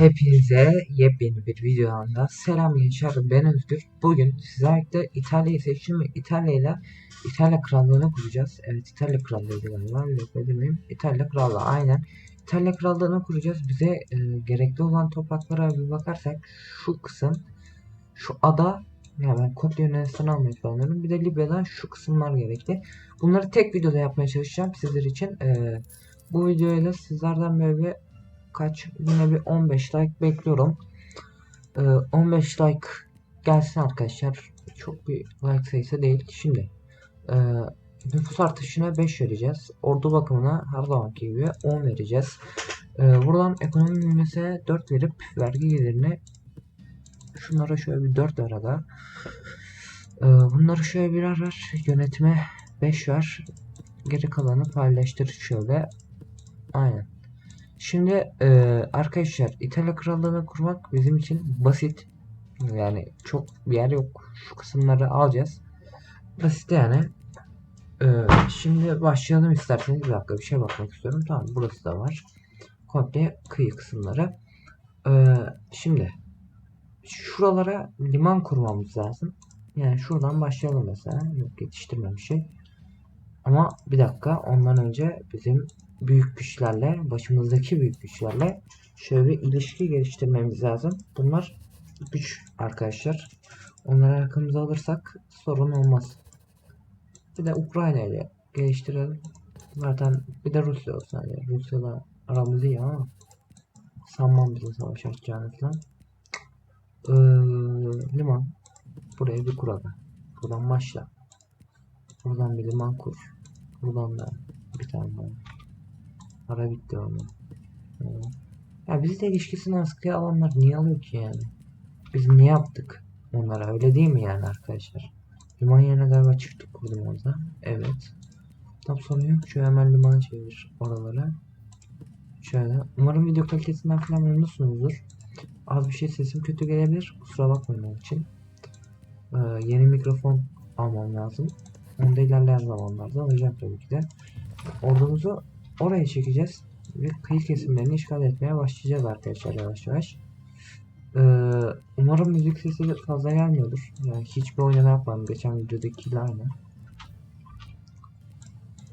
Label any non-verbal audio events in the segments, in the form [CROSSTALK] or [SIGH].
Hepinize yepyeni bir videodan selam gençler ben Özgür. Bugün sizlerle İtalya'yı seçtim ve İtalya ile İtalya Krallığı'nı kuracağız. Evet İtalya Krallığı'ydı galiba. Dakika demeyeyim. İtalya Krallığı aynen. İtalya Krallığı'nı kuracağız. Bize e, gerekli olan topraklara bir bakarsak şu kısım şu ada ya ben Kopya Yunanistan almayı planlıyorum. Bir de Libya'dan şu kısımlar gerekli. Bunları tek videoda yapmaya çalışacağım sizler için. E, bu videoyla sizlerden böyle bir kaç yine bir 15 like bekliyorum. Ee, 15 like gelsin arkadaşlar. Çok bir like sayısı değil. Şimdi e, nüfus artışına 5 vereceğiz. Ordu bakımına her zamanki gibi 10 vereceğiz. E, buradan ekonomi büyümesine 4 verip vergi gelirine şunlara şöyle bir 4 ver aga. E, bunları şöyle birer ver. Yönetime 5 ver. Geri kalanı paylaştır şöyle. Aynen. Şimdi e, arkadaşlar İtalya Krallığı'nı kurmak bizim için basit. Yani çok bir yer yok. Şu kısımları alacağız. Basit yani. E, şimdi başlayalım isterseniz. Bir dakika bir şey bakmak istiyorum. Tamam burası da var. Komple kıyı kısımları. E, şimdi şuralara liman kurmamız lazım. Yani şuradan başlayalım mesela. Yok yetiştirmem bir şey. Ama bir dakika ondan önce bizim büyük güçlerle, başımızdaki büyük güçlerle şöyle bir ilişki geliştirmemiz lazım. Bunlar güç arkadaşlar. Onları arkamıza alırsak sorun olmaz. Bir de Ukrayna ile geliştirelim. Zaten bir de Rusya olsun. Yani Rusya'la aramız iyi ama sanmam bize savaş açacağını falan. Ee, liman. Buraya bir kur aga. Buradan başla. Buradan bir liman kur. Buradan da bir tane daha. Para bitti. Evet. Ya bizle ilişkisini askıya alanlar niye alıyor ki yani? Biz ne yaptık onlara öyle değil mi yani arkadaşlar? Liman yerine galiba çiftlik kurdum orada. Evet. Tam sorun yok. Şöyle hemen limanı çevir oralara. Şöyle. Umarım video kalitesinden falan memnunsunuzdur. Az bir şey sesim kötü gelebilir. Kusura bakmayın onun için. Ee, yeni mikrofon almam lazım. Onu da ilerleyen zamanlarda alacağım tabii ki de. Ordumuzu oraya çekeceğiz ve kıyı kesimlerini işgal etmeye başlayacağız arkadaşlar yavaş yavaş. Ee, umarım müzik sesi fazla gelmiyordur. Yani hiçbir oynama yapmadım. Geçen videodakiyle aynı.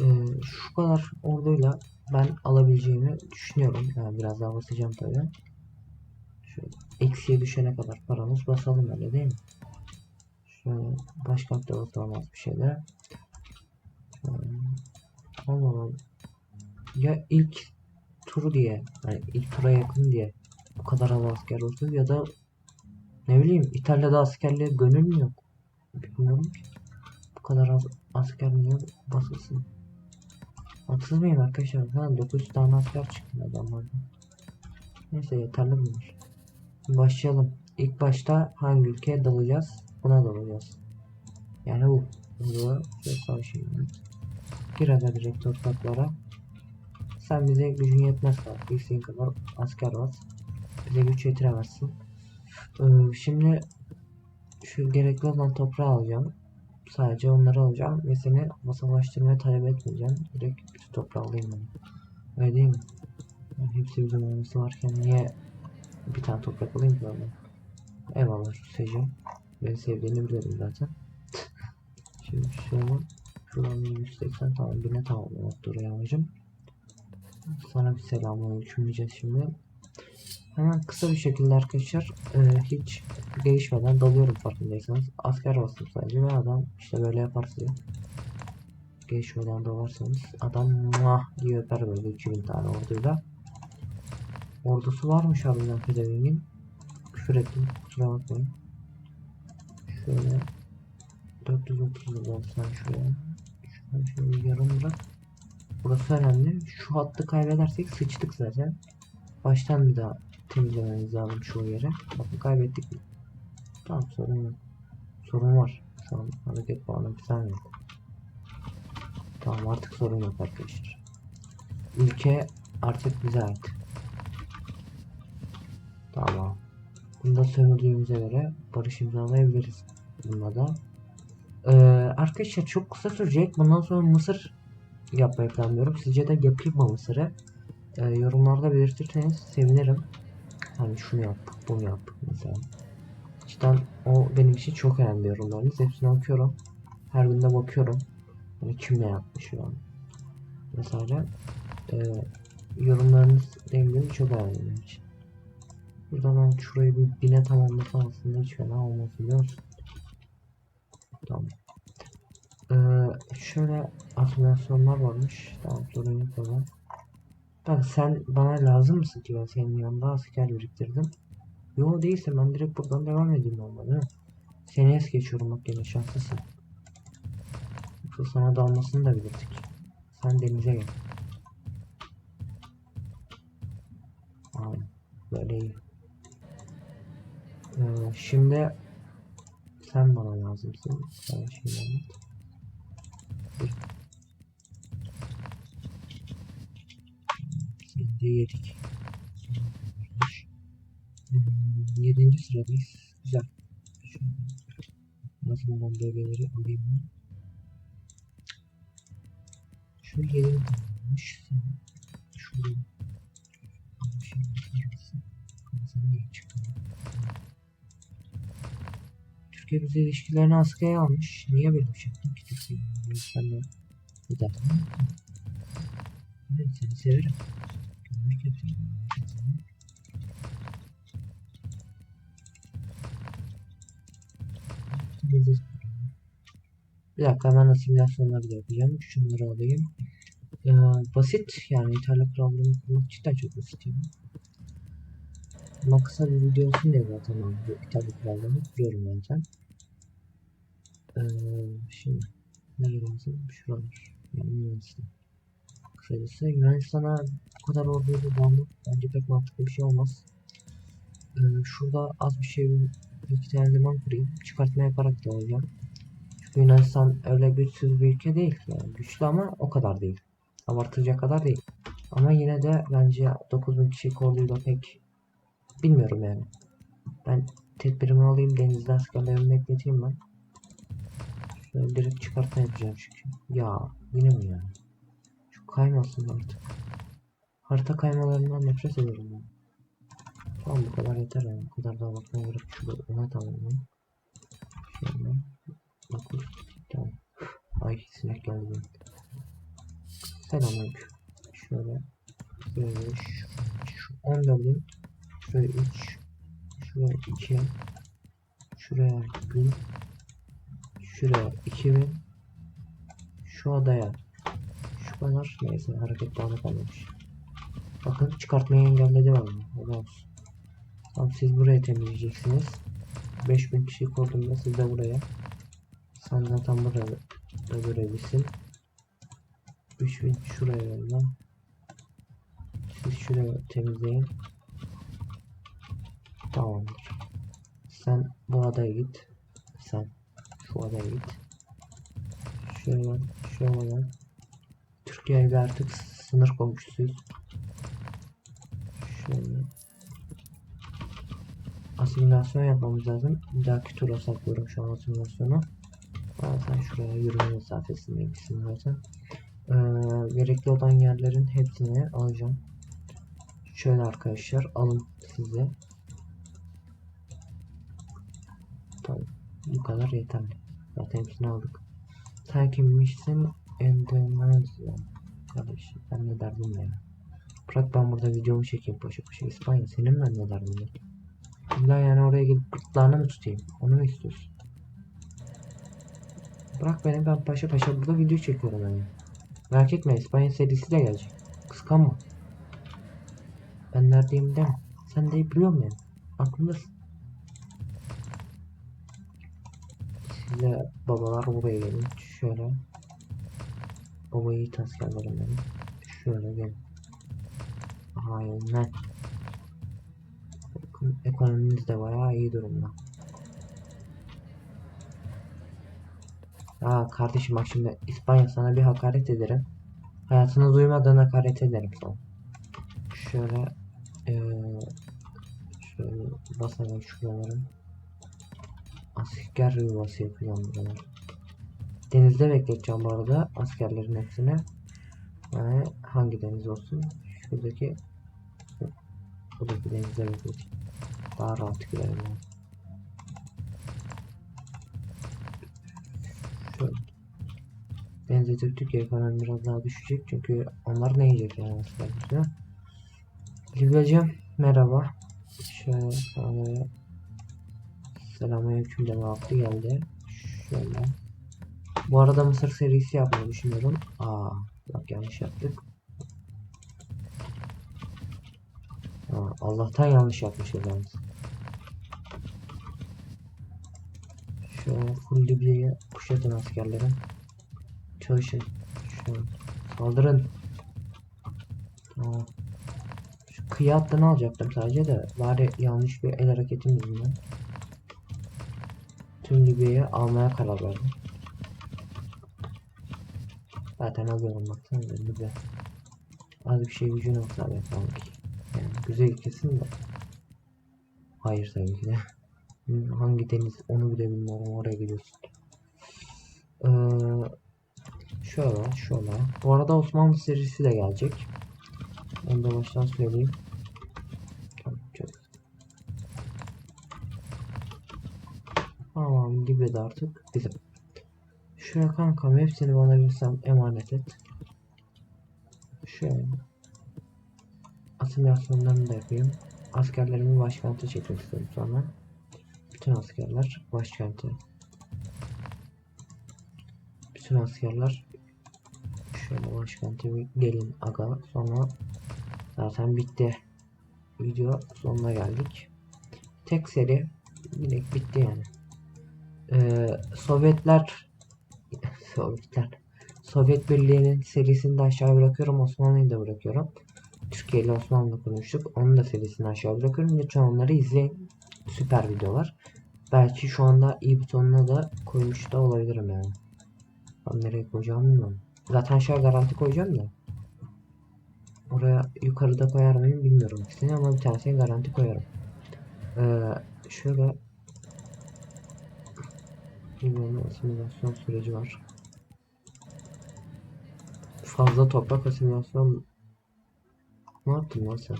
Ee, şu kadar orduyla ben alabileceğimi düşünüyorum. Yani biraz daha basacağım tabii. Şöyle eksiye düşene kadar paramız basalım öyle değil mi? Şöyle başkentte basalım az bir şeyler. Ee, Allah Allah ya ilk turu diye yani ilk tura yakın diye bu kadar az asker olsun ya da ne bileyim İtalya'da askerliğe gönül mü yok? Bilmiyorum ki. Bu kadar az asker niye basılsın. Haksız mıyım arkadaşlar? Ha 900 tane asker çıktı adamlardan. Neyse yeterli bunlar. Başlayalım. İlk başta hangi ülkeye dalacağız? Buna dalacağız. Yani bu. Bu şey savaşıyor gir hadi direkt topraklara sen bize gücün yetmez kadar. İstediğin kadar asker var. Bize güç yetiremezsin. Ee, şimdi şu gerekli olan toprağı alacağım. Sadece onları alacağım ve seni masalaştırmaya talep etmeyeceğim. Direkt bütün toprağı alayım ben. Öyle değil mi? Yani hepsi bizim olması varken niye bir tane toprak alayım ki ben? Eyvallah Rusya'cığım. Beni sevdiğini biliyorum zaten. [LAUGHS] Şimdi şöyle şuradan 180 tamam birine tamamlamak duruyor amacım. Sana bir selamünaleyküm diyeceğiz şimdi. Hemen kısa bir şekilde arkadaşlar e, hiç değişmeden dalıyorum farkındaysanız. Asker bastım sadece ve adam işte böyle yapar size. Değişmeden dalarsanız adam mah diye öper böyle 2000 tane orduyla. Ordusu varmış harbiden Fedeving'in. Küfür ettim kusura bakmayın. Şöyle 430 olsan şuraya. Şöyle, şöyle yarım bırak. Burası önemli. Şu hattı kaybedersek sıçtık zaten. Baştan bir daha temizlememiz lazım şu yere. Bakın kaybettik. Tamam sorun yok. Sorun var. Şu an hareket falan yok. Tamam artık sorun yok arkadaşlar. Ülke artık bize ait. Tamam. Bunda sömürdüğümüze göre barış imzalayabiliriz. Bunda da. Ee, arkadaşlar çok kısa sürecek. Bundan sonra Mısır yapmayı planlıyorum. Sizce de yapayım mı Mısır'ı? Ee, yorumlarda belirtirseniz sevinirim. Hani şunu yaptık, bunu yaptık mesela. Cidden o benim için çok önemli yorumlarınız. Hepsini okuyorum. Her gün de bakıyorum. Hani kim ne yapmış falan. Mesela e, yorumlarınız ilgili çok önemli benim için. Burada ben şurayı bir bine tamamlasam aslında hiç fena olmaz biliyor musun? Tamam. Ee, şöyle animasyonlar varmış. Tamam sorun yok o zaman. Bak sen bana lazım mısın ki ben senin yanında asker biriktirdim. Yo değilse ben direkt buradan devam edeyim olmadı? Seni es geçiyorum bak gene şanslısın. Yoksa sana dalmasını da bilirdik. Sen denize gel. Aynen. Böyle iyi. Ee, şimdi sen bana lazımsın. Sen şey anlat. Seni de yedik. Yedinci sıradayız. Güzel. Şöyle Nasıl olan bölgeleri alayım ben. Şu tamamlamış. Sen şurada bir şey yaparsın. Sen niye? Türkiye bize ilişkilerini askıya almış. Niye böyle bir şey yaptın ki Türkiye'ye? Sen de bir dakika. Evet seni severim. Bir dakika hemen asimilasyonları da yapacağım. Şunları alayım. Ee, basit yani İtalya Krallığı'nı kurmak cidden çok basit yani. Ama kısa bir video olsun diye zaten ben bu İtalya Krallığı'nı kuruyorum zaten. Ee, şimdi nereye lazım? Şuralar. Yani Yunanistan. Kısacası Yunanistan'a bu kadar orduyu bağlı bence pek mantıklı bir şey olmaz. Ee, şurada az bir şey iki tane liman kurayım. Çıkartma yaparak da olacağım. Çünkü Yunanistan öyle güçsüz bir ülke değil. Yani güçlü ama o kadar değil. Abartılacak kadar değil. Ama yine de bence 9000 kişilik orduyla pek bilmiyorum yani. Ben tedbirimi alayım denizde askerlerimi bekleteyim ben. Şöyle direkt çıkartma yapacağım çünkü. Ya yine mi yani? Şu kaymasın artık. Harita kaymalarından nefret ediyorum ben. Tamam bu kadar yeter yani. Bu kadar daha bakmaya gerek yok. Şurada ona tamamlayayım. Şöyle. Bakın. Tamam. Ay sinek geldi benim. Selamünaleyküm. Şöyle. Şöyle şu, şu 14'ün şuraya 3 şuraya 2 şuraya 1 şuraya 2000 şu odaya şu kadar neyse hareket dağınık kalmış. Bakın çıkartmayı engelledi valla. O da olsun. Tamam siz buraya temizleyeceksiniz. 5000 kişi koydum siz de buraya. Sen zaten buraya da görevlisin. 3000 şuraya yolla. Siz şuraya temizleyin. Tamamdır. Sen bu adaya git. Sen şu adaya git. Şöyle şöyle. Türkiye artık sınır komşusuyuz. Şöyle. Asimilasyon yapmamız lazım. Bir dahaki tura saklıyorum şu an asimilasyonu. Aa, sen şuraya yürüme mesafesindeymişsin zaten. Ee, gerekli olan yerlerin hepsini alacağım. Şöyle arkadaşlar alın size. Tamam. Bu kadar yeterli. Zaten hepsini aldık. Sen kimmişsin? Endonezya. Kardeşim ben ne derdim ya. Bırak ben burada videomu çekeyim paşa paşa. İspanya senin ne derdim ya. İlla yani oraya gidip gırtlağını mı tutayım? Onu mu istiyorsun? Bırak beni ben paşa paşa burada video çekiyorum yani. Merak etme İspanya serisi de gelecek. Kıskanma. Ben neredeyim deme. Sen de biliyorum yani. Aklındasın. Size babalar buraya gelin. Şöyle. Baba yiğit askerlerim benim. Şöyle gelin. Aynen. Ekonomimiz de bayağı iyi durumda. Aa kardeşim bak şimdi İspanya sana bir hakaret ederim. Hayatını duymadan hakaret ederim sana. Şöyle eee şöyle basalım şuraları. Asker yuvası yapacağım buraları. Denizde bekleteceğim bu arada askerlerin hepsini. Yani hangi deniz olsun? Şuradaki Buradaki denize bekledik. Daha rahat girelim yani. Denize döktük ya ekonomi biraz daha düşecek çünkü onlar ne yiyecek yani aslında? Libyacığım merhaba. Şöyle sana Selamünaleyküm deme vakti geldi. Şöyle. Bu arada Mısır serisi yapmayı düşünüyorum. Aa, bak yanlış yaptık. Allah'tan yanlış yapmışız yalnız. Şöyle full Libya'yı kuşatın askerlerim. Çalışın. Şöyle. Saldırın. Tamam. Şu kıyı hattını alacaktım sadece de bari yanlış bir el hareketim yüzünden. Tüm Libya'yı almaya karar verdim. Zaten alıyorum baksana Libya. Az bir şey gücün olsa be sanki. Güzel kesin de. Hayır tabii ki de. Hangi deniz onu bile bilmiyorum oraya gidiyorsun. Ee, şöyle şöyle. Bu arada Osmanlı serisi de gelecek. Onu da baştan söyleyeyim. Tamam. Tamam gibi de artık bizim. Şuraya kankam hepsini bana bilsem emanet et. Şöyle. Asimilasyonlarını da yapayım. Askerlerimi başkente çekmek istedim sonra. Bütün askerler başkente. Bütün askerler şöyle başkente bir gelin aga. Sonra zaten bitti. Video sonuna geldik. Tek seri direkt bitti yani. Ee, Sovyetler [LAUGHS] Sovyetler Sovyet Birliği'nin serisini de aşağı bırakıyorum. Osmanlı'yı da bırakıyorum. Türkiye ile Osmanlı konuştuk. Onun da serisini aşağı bırakıyorum. Lütfen onları izleyin. Süper videolar. Belki şu anda i butonuna da koymuş da olabilirim yani. Ben nereye koyacağımı bilmiyorum. Zaten aşağı garanti koyacağım da. Oraya yukarıda koyar mıyım bilmiyorum. İkisini ama bir tanesini garanti koyarım. Ee, şöyle bir asimilasyon süreci var. Fazla toprak asimilasyon ne yaptın lan sen?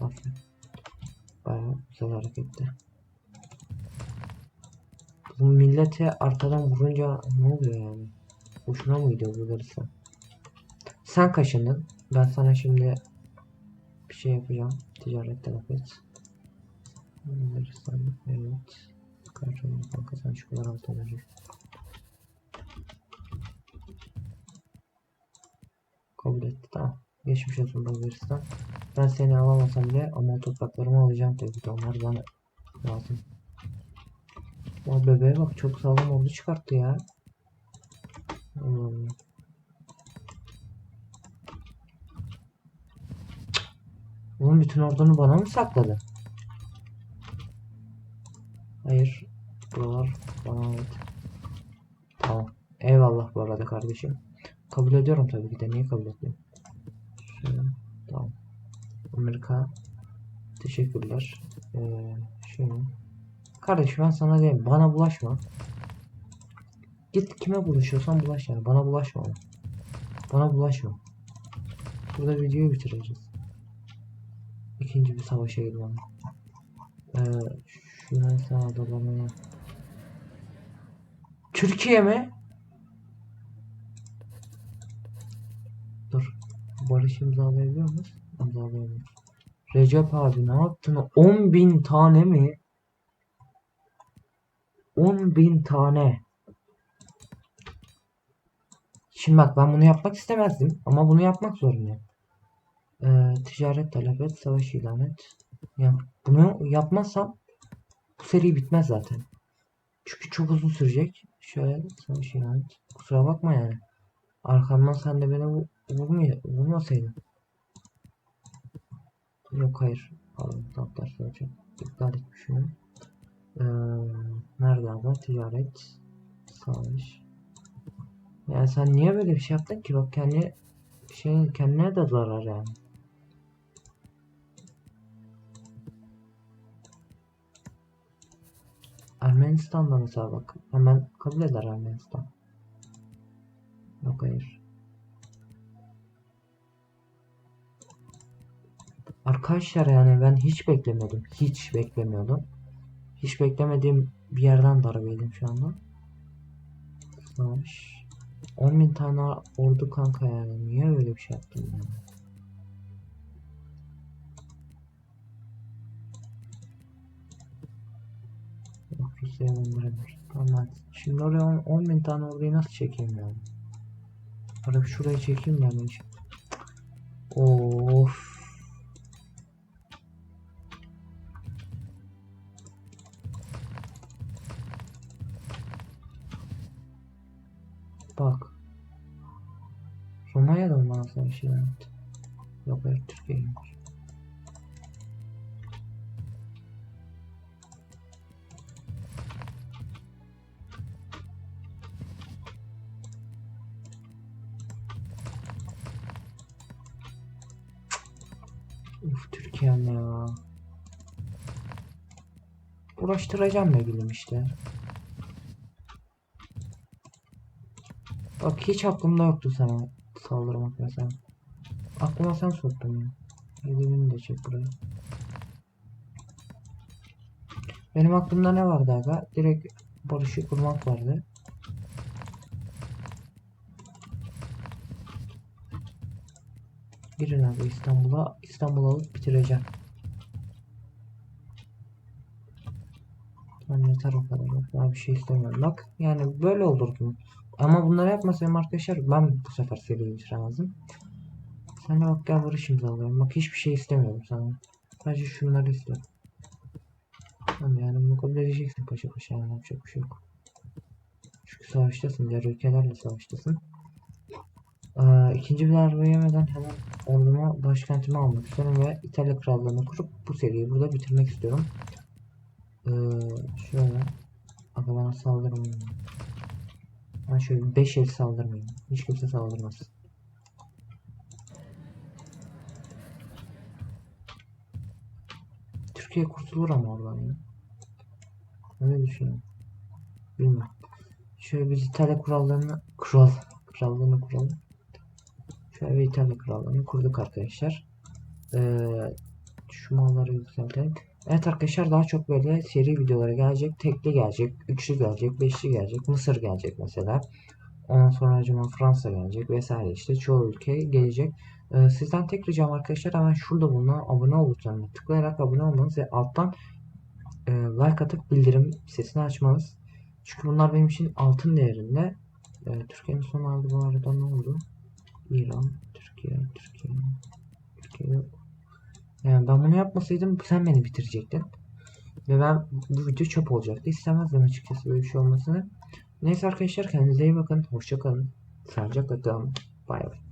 Aferin. Bayağı güzel hareketti. Bu millete arkadan vurunca ne oluyor yani? Hoşuna mı gidiyor bu verirsen? Sen kaşındın. Ben sana şimdi bir şey yapacağım. Ticaret tarafı et. Verirsen evet. Karşılığında kanka sen şu kadar altın verecek. Kabul etti tamam. Geçmiş olsun Bulgaristan. Ben seni alamasam bile ama topraklarımı alacağım tabii ki onlar bana lazım. O bebeğe bak çok sağlam oldu çıkarttı ya. Hmm. Oğlum bütün ordunu bana mı sakladı? Hayır. Buralar bana ait. Tamam. Eyvallah bu arada kardeşim. Kabul ediyorum tabii ki de. Niye kabul etmiyorum? Şöyle. Tamam. Amerika. Teşekkürler. Ee, şöyle. Kardeşim ben sana diyeyim. Bana bulaşma. Git kime bulaşıyorsan bulaş yani. Bana bulaşma. Bana bulaşma. Burada videoyu bitireceğiz. İkinci bir savaşa gidelim. Ee, Yunanistan adalarına. Türkiye mi? Dur. Barış imzalayabiliyor muyuz? İmzalayamıyoruz. Recep abi ne yaptın? 10 bin tane mi? 10 bin tane. Şimdi bak ben bunu yapmak istemezdim ama bunu yapmak zorundayım. Ee, ticaret talep et, savaş ilan et. Ya bunu yapmazsam bu seri bitmez zaten. Çünkü çok uzun sürecek. Şöyle savaş ilan et. Kusura bakma yani. Arkamdan sen de beni vu- vurmay vurmasaydın. Yok hayır. Pardon. Tatlar söyleyecek. İptal etmişim. Ee, nerede abi? Ticaret. Savaş. Yani sen niye böyle bir şey yaptın ki? Bak kendi şey kendine de zarar yani. Ermeni Ermenistan'da mesela bak. Hemen kabul eder Ermenistan. Yok hayır. Arkadaşlar yani ben hiç beklemiyordum. Hiç beklemiyordum. Hiç beklemediğim bir yerden darbe yedim şu anda. Savaş. 10.000 tane ordu kanka yani. Niye öyle bir şey yaptın yani? Tamam. Şimdi oraya 10.000 tane orduyu nasıl çekeyim yani? Arada şuraya çekeyim yani. Of. Bak. Romanya'da mı bana yaptı? Yok hayır Türkiye'ymiş. Uf Türkiye'm ya. Uğraştıracağım ne bileyim işte. Bak hiç aklımda yoktu sana saldırmak mesela. Aklıma sen soktun ya. Elini de çek buraya. Benim aklımda ne vardı aga? Direkt barışı kurmak vardı. Girin abi İstanbul'a. İstanbul'u alıp bitireceğim. Ben yeter o kadar. Daha bir şey istemiyorum. Bak yani böyle olurdum. Ama bunları yapmasaydım arkadaşlar ben bu sefer seriyi bitiremezdim. Sen de bak gel barış imzalayalım. Bak hiçbir şey istemiyorum sana. Sadece şunları istiyorum. Tamam yani bunu kabul edeceksin paşa paşa yani yapacak bir şey yok. Çünkü savaştasın. Diğer ülkelerle savaştasın. Ee, ikinci bir darbe yemeden hemen orduma başkentimi almak istiyorum ve İtalya krallığını kurup bu seriyi burada bitirmek istiyorum. Ee, şöyle Aga bana saldırmayın. Ben şöyle 5 el saldırmayın. Hiç kimse saldırmasın. Türkiye kurtulur ama oradan ya. Öyle düşünüyorum. Bilmiyorum. Şöyle biz İtalya kurallarını kural krallığını kuralım. Şöyle krallığını kurduk arkadaşlar. Ee, şu malları yükseltelim. Evet arkadaşlar daha çok böyle seri videolara gelecek. Tekli gelecek, üçlü gelecek, beşli gelecek, Mısır gelecek mesela. Ondan sonra acaba Fransa gelecek vesaire işte çoğu ülke gelecek. Ee, sizden tek ricam arkadaşlar hemen şurada bulunan abone ol butonuna tıklayarak abone olmanız ve alttan e, like atıp bildirim sesini açmanız. Çünkü bunlar benim için altın değerinde. E, Türkiye'nin son aldı bu arada ne oldu? İran, Türkiye, Türkiye, Türkiye. Yani ben bunu yapmasaydım sen beni bitirecektin. Ve ben bu video çöp olacaktı. İstemezdim açıkçası böyle bir şey olmasını. Neyse arkadaşlar kendinize iyi bakın. Hoşça kalın. Sağlıcakla kalın. Bay bay.